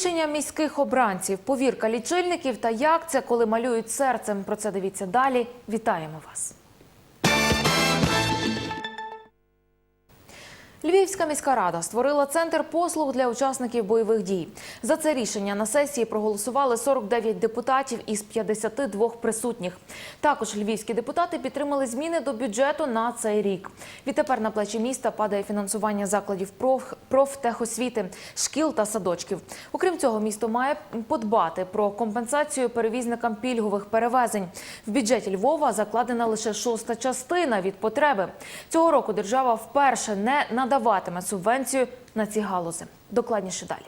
Рішення міських обранців, повірка лічильників та як це, коли малюють серцем. Про це дивіться далі. Вітаємо вас. Львівська міська рада створила центр послуг для учасників бойових дій. За це рішення на сесії проголосували 49 депутатів із 52 присутніх. Також львівські депутати підтримали зміни до бюджету на цей рік. Відтепер на плечі міста падає фінансування закладів проф- профтехосвіти, шкіл та садочків. Окрім цього, місто має подбати про компенсацію перевізникам пільгових перевезень. В бюджеті Львова закладена лише шоста частина від потреби. Цього року держава вперше не надаватиме субвенцію на ці галузи. Докладніше далі.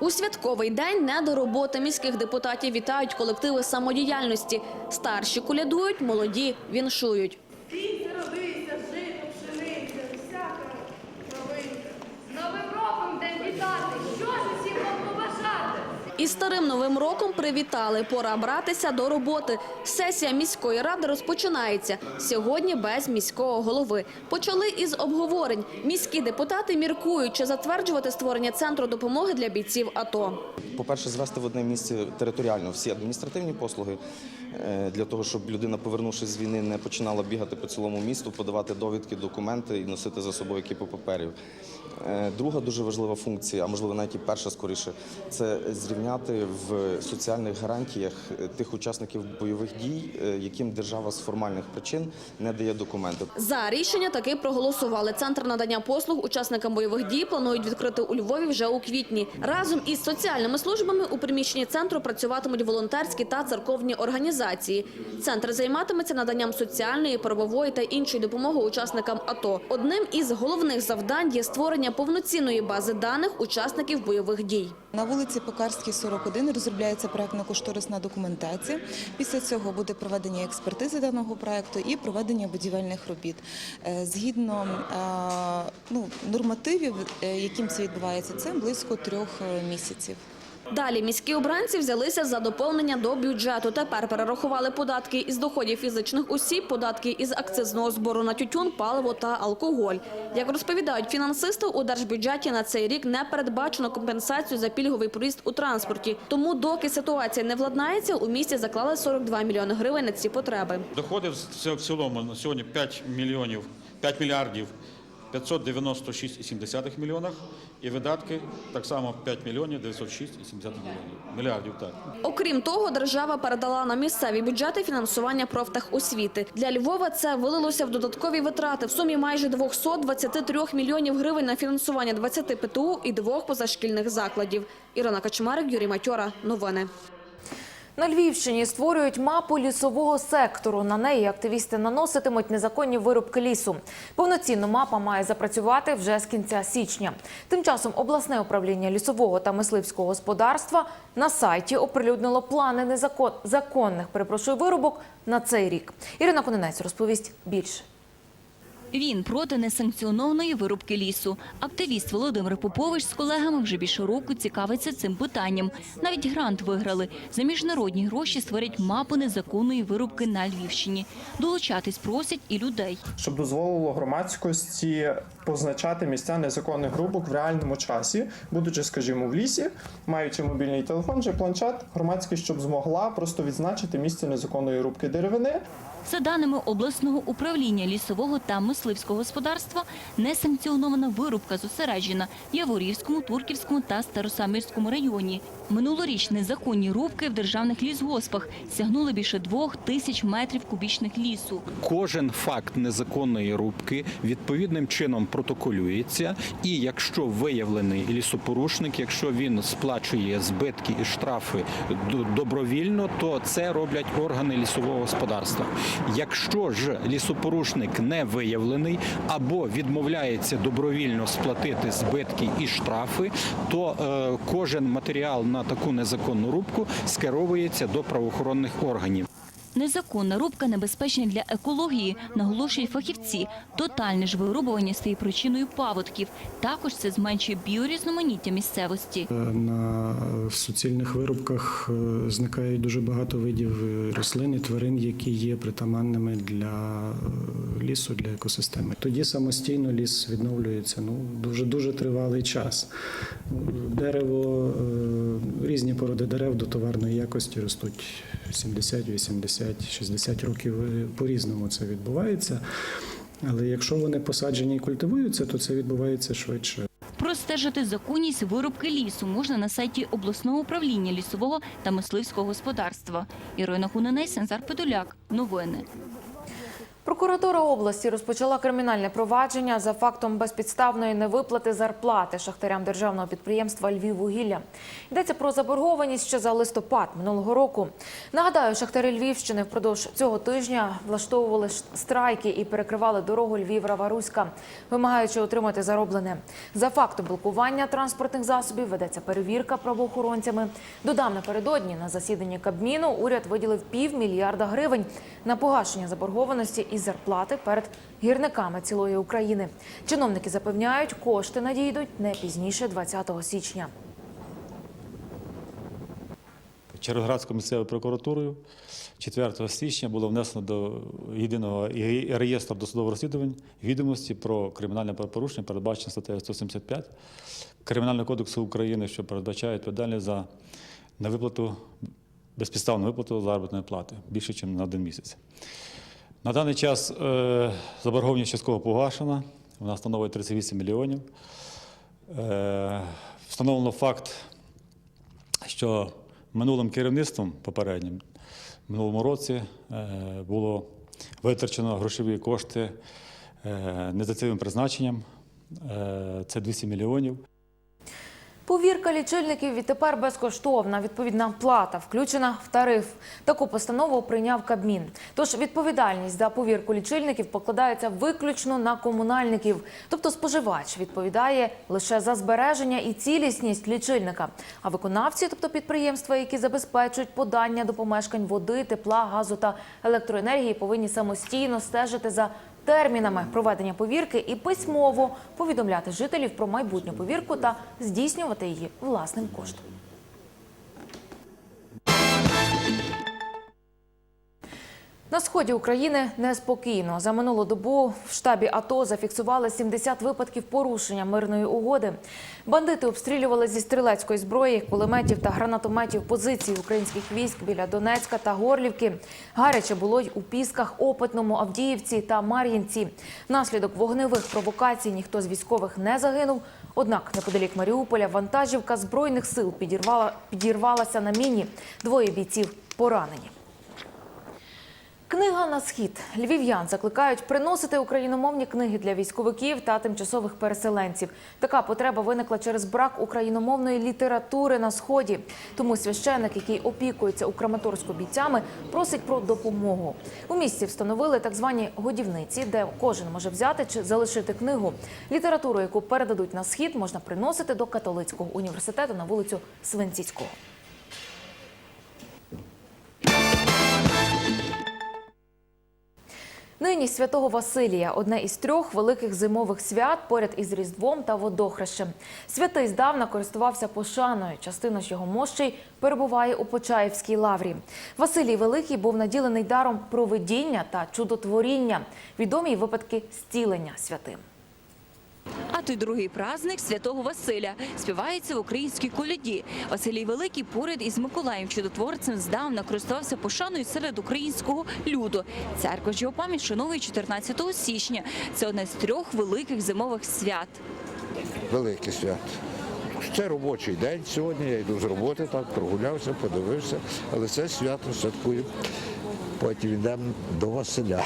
У святковий день не до роботи міських депутатів вітають колективи самодіяльності. Старші колядують, молоді віншують. Кінь родися, жито, пшениця, всяка травинка. З Новим роком день вітати! Що ж усім вам побажати? І старим новим роком привітали. Пора братися до роботи. Сесія міської ради розпочинається. Сьогодні без міського голови. Почали із обговорень. Міські депутати міркують, чи затверджувати створення центру допомоги для бійців АТО. По-перше, звести в одне місце територіально всі адміністративні послуги е, для того, щоб людина, повернувшись з війни, не починала бігати по цілому місту, подавати довідки, документи і носити за собою кіпу паперів. Е, Друга дуже важлива функція, а можливо навіть і перша скоріше, це зрівняти в соціальних гарантіях е, тих учасників бойових дій, е, яким держава з формальних причин не дає документи. За рішення таки проголосували. Центр надання послуг учасникам бойових дій планують відкрити у Львові вже у квітні. Разом із соціальними службами у приміщенні центру працюватимуть волонтерські та церковні організації. Центр займатиметься наданням соціальної, правової та іншої допомоги учасникам АТО. Одним із головних завдань є створення повноцінної бази даних учасників бойових дій. На вулиці Пекарській, 41 розробляється проектно-кошторисна документація. Після цього буде проведення експертизи даного проекту і проведення будівельних робіт. Е, Згідно е, ну, нормативів, е, яким це відбувається, це близько трьох місяців. Далі міські обранці взялися за доповнення до бюджету. Тепер перерахували податки із доходів фізичних осіб, податки із акцизного збору на тютюн, паливо та алкоголь. Як розповідають фінансисти, у держбюджеті на цей рік не передбачено компенсацію за пільговий проїзд у транспорті. Тому, доки ситуація не владнається, у місті заклали 42 мільйони гривень на ці потреби. Доходи в цілому на сьогодні 5 мільйонів, 5 мільярдів 596,7 мільйонах. І видатки так само 5 мільйонів 906,7 мільйонів. Мільярдів, так. Окрім того, держава передала на місцеві бюджети фінансування профтехосвіти. Для Львова це вилилося в додаткові витрати в сумі майже 223 мільйонів гривень на фінансування 20 ПТУ і двох позашкільних закладів. Ірина Качмарик, Юрій Матьора. Новини. На Львівщині створюють мапу лісового сектору. На неї активісти наноситимуть незаконні вирубки лісу. Повноцінно мапа має запрацювати вже з кінця січня. Тим часом обласне управління лісового та мисливського господарства на сайті оприлюднило плани незакон... законних перепрошую вирубок на цей рік. Ірина Кононець розповість більше. Він проти несанкціонованої вирубки лісу. Активіст Володимир Попович з колегами вже більше року цікавиться цим питанням. Навіть грант виграли. За міжнародні гроші створять мапу незаконної вирубки на Львівщині. Долучатись просять і людей. щоб дозволило громадськості позначати місця незаконних грубок в реальному часі, будучи, скажімо, в лісі, маючи мобільний телефон чи планшет, громадськість щоб змогла просто відзначити місце незаконної рубки деревини. За даними обласного управління лісового та мисливського господарства, несанкціонована вирубка зосереджена в Яворівському, Турківському та Старосамірському районі. Минулоріч незаконні рубки в державних лісгоспах сягнули більше двох тисяч метрів кубічних лісу. Кожен факт незаконної рубки відповідним чином протоколюється, і якщо виявлений лісопорушник, якщо він сплачує збитки і штрафи добровільно, то це роблять органи лісового господарства. Якщо ж лісопорушник не виявлений або відмовляється добровільно сплатити збитки і штрафи, то е, кожен матеріал на таку незаконну рубку скеровується до правоохоронних органів. Незаконна рубка небезпечна для екології, наголошують фахівці. Тотальне ж вирубування стає причиною паводків. Також це зменшує біорізноманіття місцевості. На суцільних вирубках е, зникає дуже багато видів е, рослин і тварин, які є притаманними для е, лісу, для екосистеми. Тоді самостійно ліс відновлюється ну дуже дуже тривалий час. Дерево, е, різні породи дерев до товарної якості ростуть 70, 80, 60 років. е, По-різному це відбувається. Але якщо вони посаджені і культивуються, то це відбувається швидше. Простежити законність вирубки лісу можна на сайті обласного управління лісового та мисливського господарства. Ірина Кунинець, Сензар Петуляк. Новини. Прокуратура області розпочала кримінальне провадження за фактом безпідставної невиплати зарплати шахтарям державного підприємства «Львіввугілля». Йдеться про заборгованість ще за листопад минулого року. Нагадаю, шахтарі Львівщини впродовж цього тижня влаштовували страйки і перекривали дорогу Львів-Раваруська, вимагаючи отримати зароблене. За фактом блокування транспортних засобів ведеться перевірка правоохоронцями. Додам напередодні на засіданні Кабміну уряд виділив півмільярда гривень на погашення заборгованості і зарплати перед гірниками цілої України. Чиновники запевняють, кошти надійдуть не пізніше 20 січня. Червоградською місцевою прокуратурою 4 січня було внесено до єдиного реєстру досудових розслідувань відомості про кримінальне правопорушення, передбачене статтею 175 Кримінального кодексу України, що передбачає відповідальність за невиплату, безпідставну виплату заробітної плати більше, ніж на один місяць. На даний час е, заборгованість частково погашена, вона становить 38 мільйонів. Е, встановлено факт що минулим керівництвом попереднім, в минулому році е, було витрачено грошові кошти е, не за цим призначенням. Це 200 мільйонів. Повірка лічильників відтепер безкоштовна. Відповідна плата включена в тариф. Таку постанову прийняв Кабмін. Тож відповідальність за повірку лічильників покладається виключно на комунальників. Тобто споживач відповідає лише за збереження і цілісність лічильника. А виконавці, тобто підприємства, які забезпечують подання до помешкань води, тепла, газу та електроенергії, повинні самостійно стежити за термінами проведення повірки і письмово повідомляти жителів про майбутню повірку та здійснювати її власним коштом. На сході України неспокійно. За минулу добу в штабі АТО зафіксували 70 випадків порушення мирної угоди. Бандити обстрілювали зі стрілецької зброї, кулеметів та гранатометів позиції українських військ біля Донецька та Горлівки. Гаряче було й у Пісках, Опитному, Авдіївці та Мар'їнці. Внаслідок вогневих провокацій ніхто з військових не загинув. Однак неподалік Маріуполя вантажівка збройних сил підірвала, підірвалася на міні. Двоє бійців поранені. Книга на схід. Львів'ян закликають приносити україномовні книги для військовиків та тимчасових переселенців. Така потреба виникла через брак україномовної літератури на сході. Тому священник, який опікується у Краматорську бійцями, просить про допомогу. У місті встановили так звані годівниці, де кожен може взяти чи залишити книгу. Літературу, яку передадуть на схід, можна приносити до католицького університету на вулицю Свинціцького. Нині святого Василія одне із трьох великих зимових свят поряд із Різдвом та Водохрещем. Святий здавна користувався пошаною. Частина ж його мощей перебуває у Почаївській лаврі. Василій Великий був наділений даром провидіння та чудотворіння. Відомі випадки зцілення святим. А той другий праздник святого Василя співається в українській коляді. Василій Великий поряд із Миколаєм Чудотворцем здавна користувався пошаною серед українського люду. Церква ж його пам'ять шановує 14 січня. Це одне з трьох великих зимових свят. велике свято. Це робочий день сьогодні. Я йду з роботи, так прогулявся, подивився, але це свято святкую. Потім йдемо до Василя.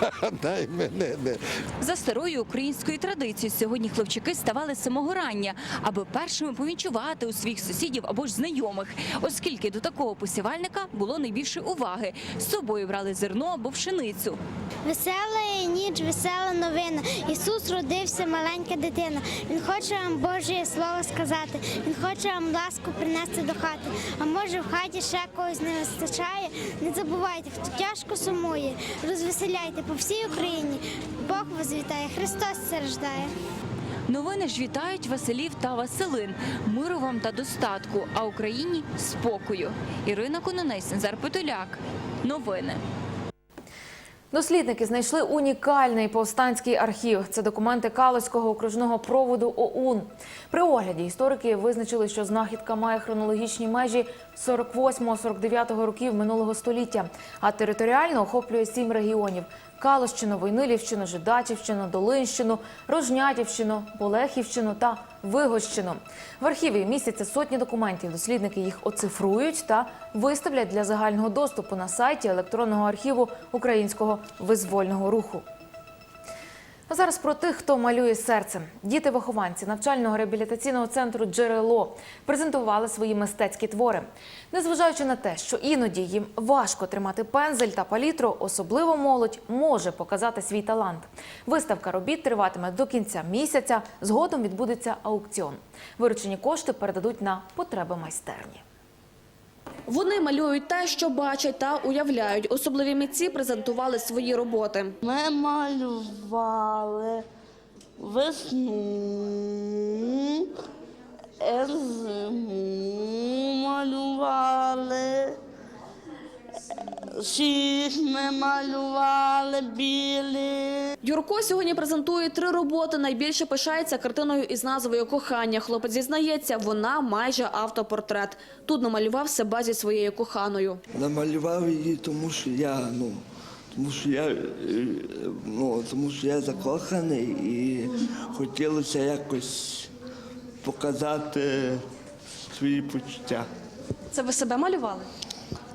Дай мене не. За старою українською традицією сьогодні хлопчики ставали з самого рання, аби першими повінчувати у своїх сусідів або ж знайомих, оскільки до такого посівальника було найбільше уваги. З собою брали зерно або пшеницю. Весела ніч, весела новина. Ісус родився, маленька дитина. Він хоче вам Боже слово сказати. Він хоче вам ласку принести до хати. А може в хаті ще когось не вистачає. Не забувайте, хто тяжко сумує. Розвеселяйте по всій Україні. Бог вас вітає, Христос це рождає. Новини ж вітають Василів та Василин. Миру вам та достатку, а Україні спокою. Ірина Кононець, Назар Петуляк. Новини. Дослідники знайшли унікальний повстанський архів. Це документи Калузького окружного проводу ОУН. При огляді історики визначили, що знахідка має хронологічні межі 48-49 років минулого століття, а територіально охоплює сім регіонів: Калущину, Войнилівщину, Жидачівщину, Долинщину, Рожнятівщину, Болехівщину та Вигощину. В архіві містяться сотні документів. Дослідники їх оцифрують та виставлять для загального доступу на сайті електронного архіву українського визвольного руху. А зараз про тих, хто малює серцем. Діти-вихованці навчального реабілітаційного центру Джерело презентували свої мистецькі твори. Незважаючи на те, що іноді їм важко тримати пензель та палітру, особливо молодь може показати свій талант. Виставка робіт триватиме до кінця місяця. Згодом відбудеться аукціон. Виручені кошти передадуть на потреби майстерні. Вони малюють те, що бачать та уявляють. Особливі митці презентували свої роботи. Ми малювали весну, зиму малювали, сіж ми малювали білі. Юрко сьогодні презентує три роботи. Найбільше пишається картиною із назвою Кохання. Хлопець зізнається, вона майже автопортрет. Тут намалював себе зі своєю коханою. Намалював її, тому що я, ну, тому що я, е, ну, тому що я закоханий і хотілося якось показати свої почуття. Це ви себе малювали?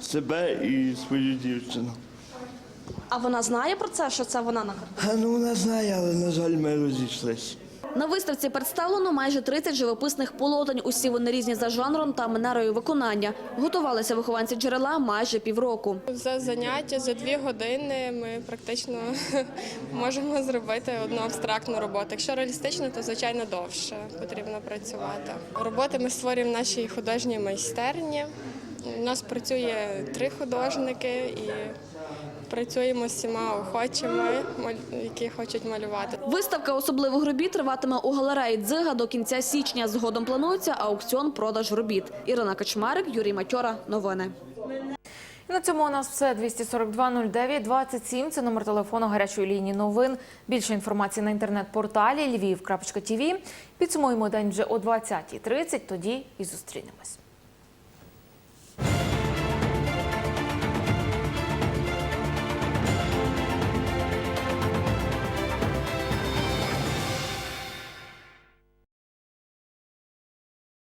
Себе і свою дівчину. А вона знає про це, що це вона на картині? Ну вона знає, але на жаль, ми розійшлися. На виставці представлено майже 30 живописних полотень. Усі вони різні за жанром та манерою виконання. Готувалися вихованці джерела майже півроку. За заняття за дві години ми практично можемо зробити одну абстрактну роботу. Якщо реалістично, то звичайно довше потрібно працювати. Роботи ми створюємо в нашій художній майстерні. У нас працює три художники і працюємо з всіма охочими, маль- які хочуть малювати. Виставка особливих робіт триватиме у галереї Дзига до кінця січня. Згодом планується аукціон продаж робіт. Ірина Качмарик, Юрій Матьора. Новини. На цьому у нас все 242 09 27. Це номер телефону гарячої лінії новин. Більше інформації на інтернет-порталі lviv.tv. Підсумуємо день вже о 20.30, Тоді і зустрінемось.